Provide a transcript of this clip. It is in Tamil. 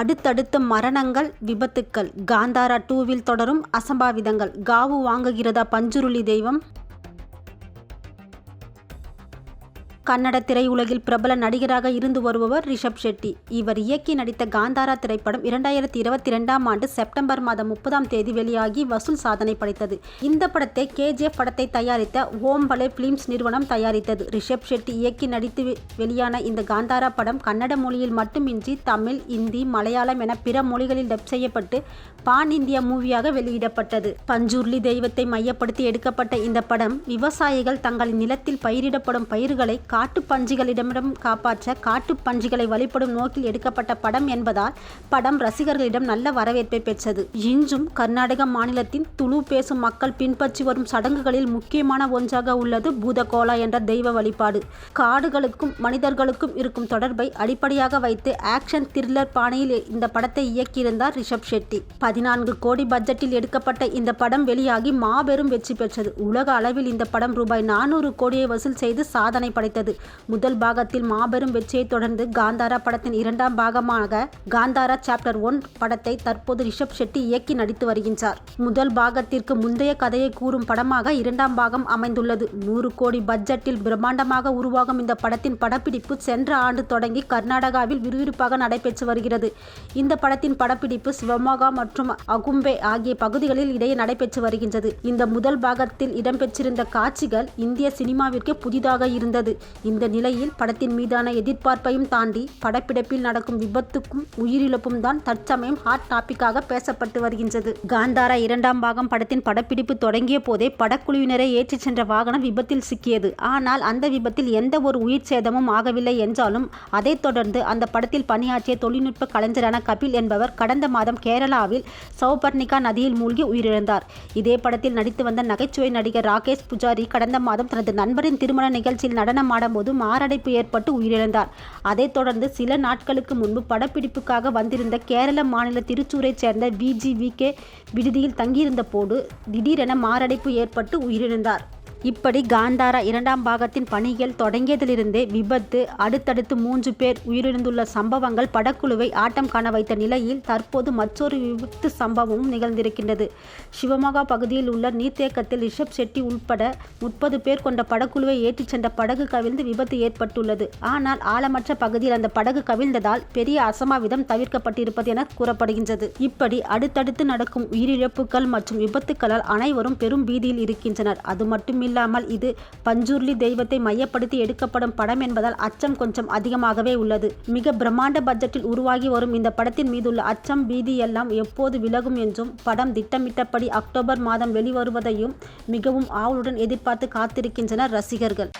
அடுத்தடுத்த மரணங்கள் விபத்துக்கள். காந்தாரா டூவில் தொடரும் அசம்பாவிதங்கள். காவு வாங்குகிறதா பஞ்சுருளி தெய்வம்? கன்னட திரையுலகில் பிரபல நடிகராக இருந்து வருபவர் ரிஷப் ஷெட்டி. இவர் இயக்கி நடித்த காந்தாரா திரைப்படம் இரண்டாயிரத்தி இருபத்தி ரெண்டாம் ஆண்டு செப்டம்பர் மாதம் முப்பதாம் தேதி வெளியாகி வசூல் சாதனை படைத்தது. இந்த படத்தை கேஜிஎஃப் படத்தை தயாரித்த ஓம்பலே பிலிம்ஸ் நிறுவனம் தயாரித்தது. ரிஷப் ஷெட்டி இயக்கி நடித்து வெளியான இந்த காந்தாரா படம் கன்னட மொழியில் மட்டுமின்றி தமிழ் இந்தி மலையாளம் என பிற மொழிகளில் டப் செய்யப்பட்டு பான் இந்தியா மூவியாக வெளியிடப்பட்டது. பஞ்சூர்லி தெய்வத்தை மையப்படுத்தி எடுக்கப்பட்ட இந்த படம் விவசாயிகள் தங்களின் நிலத்தில் பயிரிடப்படும் பயிர்களை கா காட்டு பன்றிகளிடமிடம் காப்பாற்ற காட்டு பன்றிகளை வழிபடும் நோக்கில் எடுக்கப்பட்ட படம் என்பதால் படம் ரசிகர்களிடம் நல்ல வரவேற்பை பெற்றது. இன்றும் கர்நாடக மாநிலத்தின் துளு பேசும் மக்கள் பின்பற்றி வரும் சடங்குகளில் முக்கியமான ஒன்றாக உள்ளது பூதகோலா என்ற தெய்வ வழிபாடு. காடுகளுக்கும் மனிதர்களுக்கும் இருக்கும் தொடர்பை அடிப்படையாக வைத்து ஆக்ஷன் த்ரில்லர் பாணியில் இந்த படத்தை இயக்கியிருந்தார் ரிஷப் ஷெட்டி. பதினான்கு கோடி பட்ஜெட்டில் எடுக்கப்பட்ட இந்த படம் வெளியாகி மாபெரும் வெற்றி பெற்றது. உலக அளவில் இந்த படம் ரூபாய் நானூறு கோடியை வசூல் செய்து சாதனை படைத்தது. முதல் பாகத்தில் மாபெரும் வெற்றியை தொடர்ந்து காந்தாரா படத்தின் இரண்டாம் பாகமாக காந்தாரா சாப்டர் ஒன் படத்தை தற்போது ரிஷப் ஷெட்டி இயக்கி நடித்து வருகின்றார். முதல் பாகத்திற்கு முந்தைய கதையை கூறும் படமாக இரண்டாம் பாகம் அமைந்துள்ளது. நூறு கோடி பட்ஜெட்டில் பிரம்மாண்டமாக உருவாகும் இந்த படத்தின் படப்பிடிப்பு சென்ற ஆண்டு தொடங்கி கர்நாடகாவில் விறுவிறுப்பாக நடைபெற்று வருகிறது. இந்த படத்தின் படப்பிடிப்பு சிவமோகா மற்றும் அகும்பே ஆகிய பகுதிகளில் இடையே நடைபெற்று வருகின்றது. இந்த முதல் பாகத்தில் இடம்பெற்றிருந்த காட்சிகள் இந்திய சினிமாவிற்கு புதிதாக இருந்தது. இந்த நிலையில் படத்தின் மீதான எதிர்பார்ப்பையும் தாண்டி படப்பிடிப்பில் நடக்கும் விபத்துக்கும் உயிரிழப்பும் தான் தற்சமயம் ஹாட் டாபிக்காக பேசப்பட்டு வருகின்றது. காந்தாரா இரண்டாம் பாகம் படத்தின் படப்பிடிப்பு தொடங்கிய போதே படக்குழுவினரை ஏற்றிச் சென்ற வாகனம் விபத்தில் சிக்கியது. ஆனால் அந்த விபத்தில் எந்த ஒரு உயிர் சேதமும் ஆகவில்லை என்றாலும் அதைத் தொடர்ந்து அந்த படத்தில் பணியாற்றிய தொழில்நுட்ப கலைஞரான கபில் என்பவர் கடந்த மாதம் கேரளாவில் சௌபர்ணிகா நதியில் மூழ்கி உயிரிழந்தார். இதே படத்தில் நடித்து வந்த நகைச்சுவை நடிகர் ராகேஷ் புஜாரி கடந்த மாதம் தனது நண்பரின் திருமண நிகழ்ச்சியில் விளையாடும்போது மாரடைப்பு ஏற்பட்டு உயிரிழந்தார். அதைத் தொடர்ந்து சில நாட்களுக்கு முன்பு படப்பிடிப்புக்காக வந்திருந்த கேரள மாநில திருச்சூரைச் சேர்ந்த விஜிவிகே விடுதியில் தங்கியிருந்த போது திடீரென மாரடைப்பு ஏற்பட்டு உயிரிழந்தார். இப்படி காந்தாரா இரண்டாம் பாகத்தின் பணிகள் தொடங்கியதிலிருந்தே விபத்து அடுத்தடுத்து மூன்று பேர் உயிரிழந்துள்ள சம்பவங்கள் படக்குழுவை ஆட்டம் காண வைத்த நிலையில் தற்போது மற்றொரு விபத்து சம்பவமும் நிகழ்ந்திருக்கின்றது. சிவமோகா பகுதியில் உள்ள நீர்த்தேக்கத்தில் ரிஷப் செட்டி உட்பட முப்பது பேர் கொண்ட படக்குழுவை ஏற்றிச் சென்ற படகு கவிழ்ந்து விபத்து ஏற்பட்டுள்ளது. ஆனால் ஆழமற்ற பகுதியில் அந்த படகு கவிழ்ந்ததால் பெரிய அசம்பாவிதம் தவிர்க்கப்பட்டிருப்பது என கூறப்படுகின்றது. இப்படி அடுத்தடுத்து நடக்கும் உயிரிழப்புகள் மற்றும் விபத்துக்களால் அனைவரும் பெரும் பீதியில் இருக்கின்றனர். அது இல்லாமல் இது பஞ்சூர்லி தெய்வத்தை மையப்படுத்தி எடுக்கப்படும் படம் என்பதால் அச்சம் கொஞ்சம் அதிகமாகவே உள்ளது. மிக பிரம்மாண்ட பட்ஜெட்டில் உருவாகி வரும் இந்த படத்தின் மீதுள்ள அச்சம் பீதி எல்லாம் எப்போது விலகும் என்றும் படம் திட்டமிட்டபடி அக்டோபர் மாதம் வெளிவருவதையும் மிகவும் ஆவலுடன் எதிர்பார்த்து காத்திருக்கின்றனர் ரசிகர்கள்.